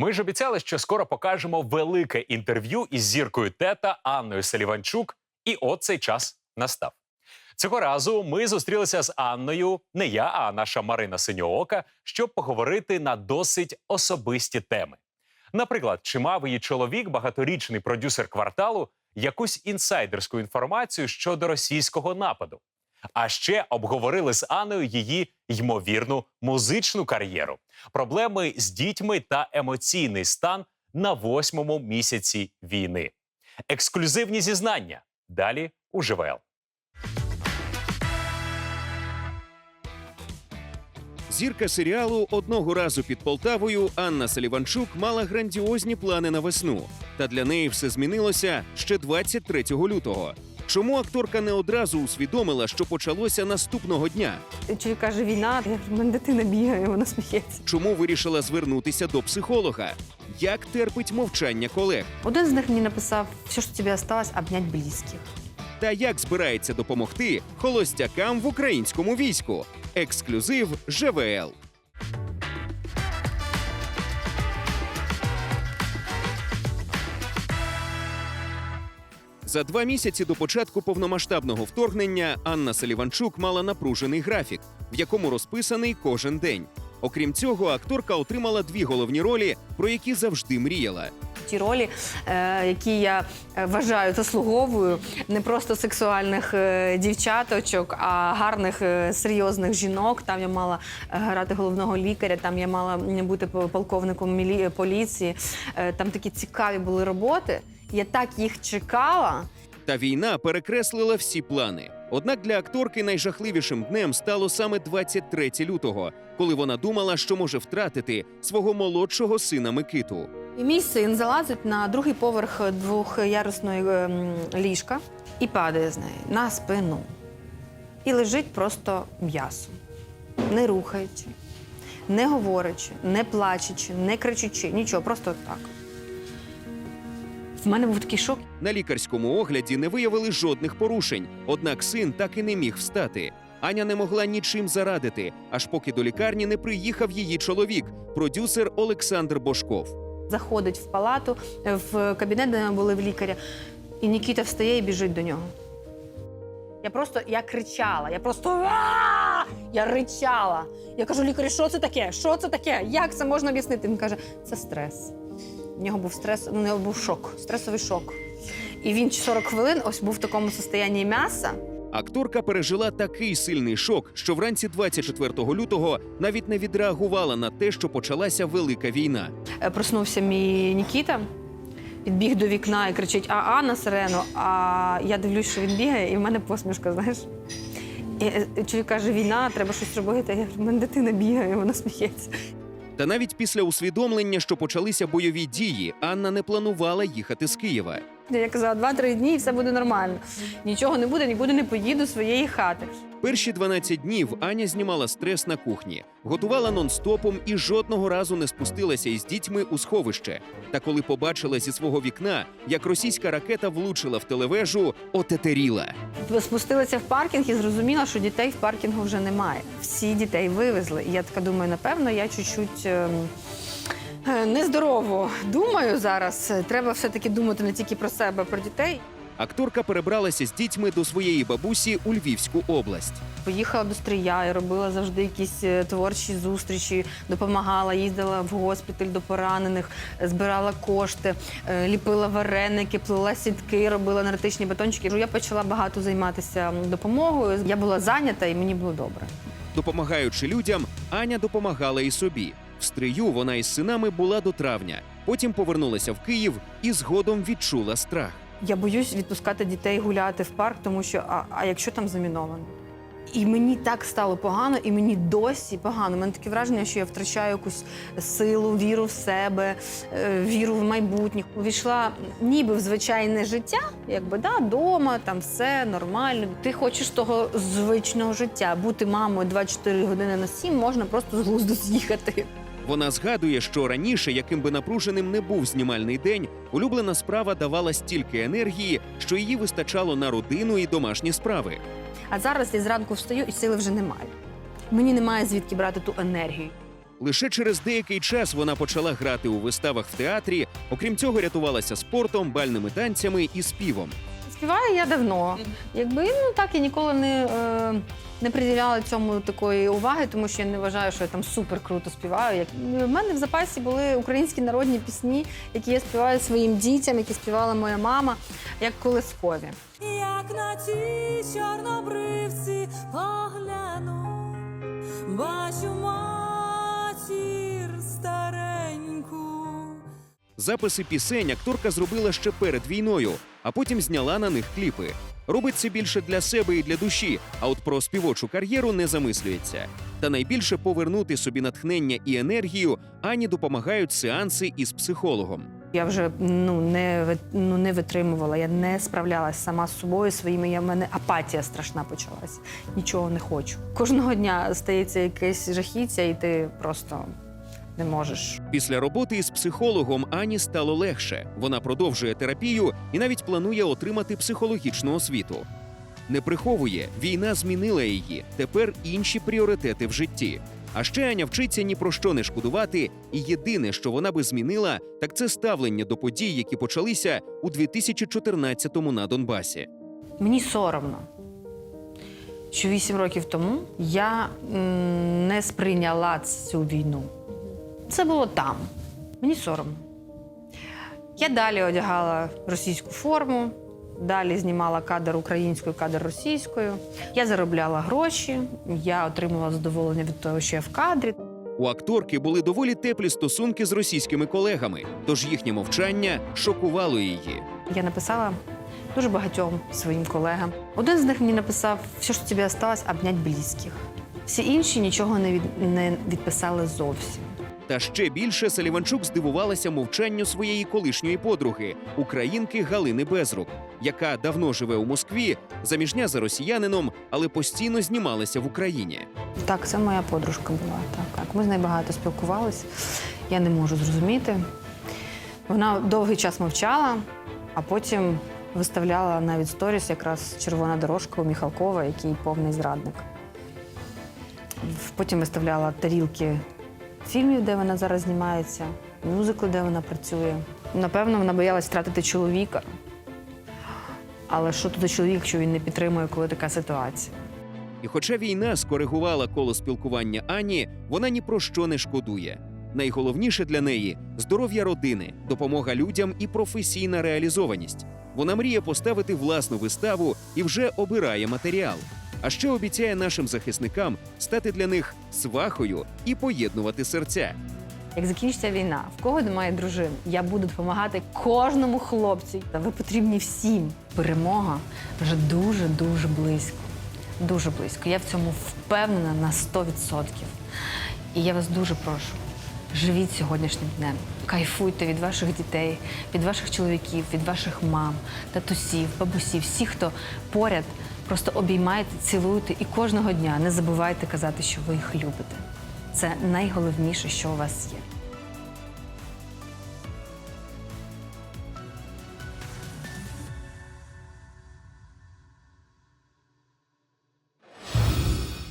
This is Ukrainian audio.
Ми ж обіцяли, що скоро покажемо велике інтерв'ю із зіркою тета Анною Селіванчук, і от цей час настав. Цього разу ми зустрілися з Анною, не я, а наша Марина Синьоока, щоб поговорити на досить особисті теми. Наприклад, чи мав її чоловік, багаторічний продюсер кварталу, якусь інсайдерську інформацію щодо російського нападу. А ще обговорили з Анною її ймовірну музичну кар'єру, проблеми з дітьми та емоційний стан на восьмому місяці війни. Ексклюзивні зізнання далі у ЖВЛ. Зірка серіалу одного разу під Полтавою Анна Саліванчук мала грандіозні плани на весну. Та для неї все змінилося ще 23 лютого. Чому акторка не одразу усвідомила, що почалося наступного дня? Чоловік каже, війна, я кажу, мене дитина бігає, вона сміється. Чому вирішила звернутися до психолога? Як терпить мовчання колег? Один з них мені написав, все, що тобі осталось, обнять близьких. Та як збирається допомогти холостякам в українському війську? Ексклюзив ЖВЛ. За два місяці до початку повномасштабного вторгнення Анна Саліванчук мала напружений графік, в якому розписаний кожен день. Окрім цього, акторка отримала дві головні ролі, про які завжди мріяла. Ті ролі, е, які я е, вважаю заслуговую не просто сексуальних е, дівчаточок, а гарних серйозних жінок. Там я мала грати головного лікаря, там я мала бути по- полковником поліції. Там такі цікаві були роботи. Я так їх чекала. Та війна перекреслила всі плани. Однак для акторки найжахливішим днем стало саме 23 лютого, коли вона думала, що може втратити свого молодшого сина Микиту. І мій син залазить на другий поверх двохярусної ем, ліжка і падає з неї на спину. І лежить просто м'ясо, не рухаючи, не говорячи, не плачучи, не кричучи, нічого, просто так. В мене був такий шок. На лікарському огляді не виявили жодних порушень, однак син так і не міг встати. Аня не могла нічим зарадити, аж поки до лікарні не приїхав її чоловік, продюсер Олександр Бошков. Заходить в палату, в кабінет, де ми були в лікаря, і Нікіта встає і біжить до нього. Я просто я кричала, я просто «А!» я ричала. Я кажу, лікарю, що це таке? Що це таке? Як це можна об'яснити? Він каже, це стрес. У нього був стрес, у нього був шок, стресовий шок. І він 40 хвилин ось був в такому состоянні м'яса. Акторка пережила такий сильний шок, що вранці 24 лютого навіть не відреагувала на те, що почалася велика війна. Е, Проснувся мій Нікіта, підбіг до вікна і кричить А-а на сирену. А я дивлюсь, що він бігає, і в мене посмішка, знаєш. І е, чоловік каже, війна, треба щось робити. Я кажу, в мене дитина бігає, вона сміється. Та навіть після усвідомлення, що почалися бойові дії, Анна не планувала їхати з Києва. Я казала, два-три дні і все буде нормально. Нічого не буде, нікуди не поїду з своєї хати. Перші 12 днів Аня знімала стрес на кухні, готувала нон-стопом і жодного разу не спустилася із дітьми у сховище. Та коли побачила зі свого вікна, як російська ракета влучила в телевежу, отетеріла. Спустилася в паркінг і зрозуміла, що дітей в паркінгу вже немає. Всі дітей вивезли. І я така думаю, напевно, я чуть-чуть. ем, Нездорово думаю зараз. Треба все-таки думати не тільки про себе, а про дітей. Акторка перебралася з дітьми до своєї бабусі у Львівську область. Поїхала до Стрия і робила завжди якісь е, творчі зустрічі, допомагала, їздила в госпіталь до поранених, е, збирала кошти, е, ліпила вареники, плела сітки, робила енергетичні батончики. Я почала багато займатися допомогою. Я була зайнята і мені було добре. Допомагаючи людям, Аня допомагала і собі. В стрию вона із синами була до травня. Потім повернулася в Київ і згодом відчула страх. Я боюсь відпускати дітей гуляти в парк, тому що а, а якщо там заміновано? І мені так стало погано, і мені досі погано. У мене таке враження, що я втрачаю якусь силу, віру в себе, е, віру в майбутнє. Увійшла ніби в звичайне життя, якби да, дома, там все нормально. Ти хочеш того звичного життя. Бути мамою 24 години на 7 можна просто з глузду з'їхати. Вона згадує, що раніше, яким би напруженим не був знімальний день, улюблена справа давала стільки енергії, що її вистачало на родину і домашні справи. А зараз я зранку встаю і сили вже немає. Мені немає звідки брати ту енергію. Лише через деякий час вона почала грати у виставах в театрі. Окрім цього, рятувалася спортом, бальними танцями і співом. Співаю я давно. Якби ну так я ніколи не, е, не приділяла цьому такої уваги, тому що я не вважаю, що я там супер круто співаю. Як в мене в запасі були українські народні пісні, які я співаю своїм дітям, які співала моя мама, як колискові. Як на цій чорнобривці Записи пісень акторка зробила ще перед війною, а потім зняла на них кліпи. Робить це більше для себе і для душі, а от про співочу кар'єру не замислюється. Та найбільше повернути собі натхнення і енергію Ані допомагають сеанси із психологом. Я вже ну не ну, не витримувала, я не справлялася сама з собою своїми. Я в мене апатія страшна почалась. Нічого не хочу. Кожного дня стається якесь жахіття, і ти просто не можеш. Після роботи із психологом Ані стало легше. Вона продовжує терапію і навіть планує отримати психологічну освіту. Не приховує, війна змінила її. Тепер інші пріоритети в житті. А ще Аня вчиться ні про що не шкодувати, і єдине, що вона би змінила, так це ставлення до подій, які почалися у 2014-му на Донбасі. Мені соромно, що вісім років тому я не сприйняла цю війну. Це було там. Мені соромно. Я далі одягала російську форму, далі знімала кадр українською, кадр російською. Я заробляла гроші, я отримувала задоволення від того, що я в кадрі. У акторки були доволі теплі стосунки з російськими колегами, тож їхнє мовчання шокувало її. Я написала дуже багатьом своїм колегам. Один з них мені написав, все, що тобі осталось, обнять близьких. Всі інші нічого не, від, не відписали зовсім. Та ще більше Саліванчук здивувалася мовчанню своєї колишньої подруги, українки Галини Безрук, яка давно живе у Москві, заміжня за росіянином, але постійно знімалася в Україні. Так, це моя подружка була. Так, так. Ми з нею багато спілкувалися. Я не можу зрозуміти. Вона довгий час мовчала, а потім виставляла навіть сторіс якраз червона дорожка у Міхалкова, який повний зрадник. Потім виставляла тарілки фільмів, де вона зараз знімається, мюзикли, де вона працює. Напевно, вона боялась втратити чоловіка. Але що тут за чоловік, якщо він не підтримує, коли така ситуація? І хоча війна скоригувала коло спілкування Ані, вона ні про що не шкодує. Найголовніше для неї здоров'я родини, допомога людям і професійна реалізованість. Вона мріє поставити власну виставу і вже обирає матеріал. А ще обіцяє нашим захисникам стати для них свахою і поєднувати серця. Як закінчиться війна, в кого немає дружин, я буду допомагати кожному хлопцю. Ви потрібні всім. Перемога вже дуже дуже близько. Дуже близько. Я в цьому впевнена на 100%. І я вас дуже прошу. Живіть сьогоднішнім днем, кайфуйте від ваших дітей, від ваших чоловіків, від ваших мам, татусів, бабусів, всіх, хто поряд, просто обіймайте, цілуйте і кожного дня не забувайте казати, що ви їх любите. Це найголовніше, що у вас є.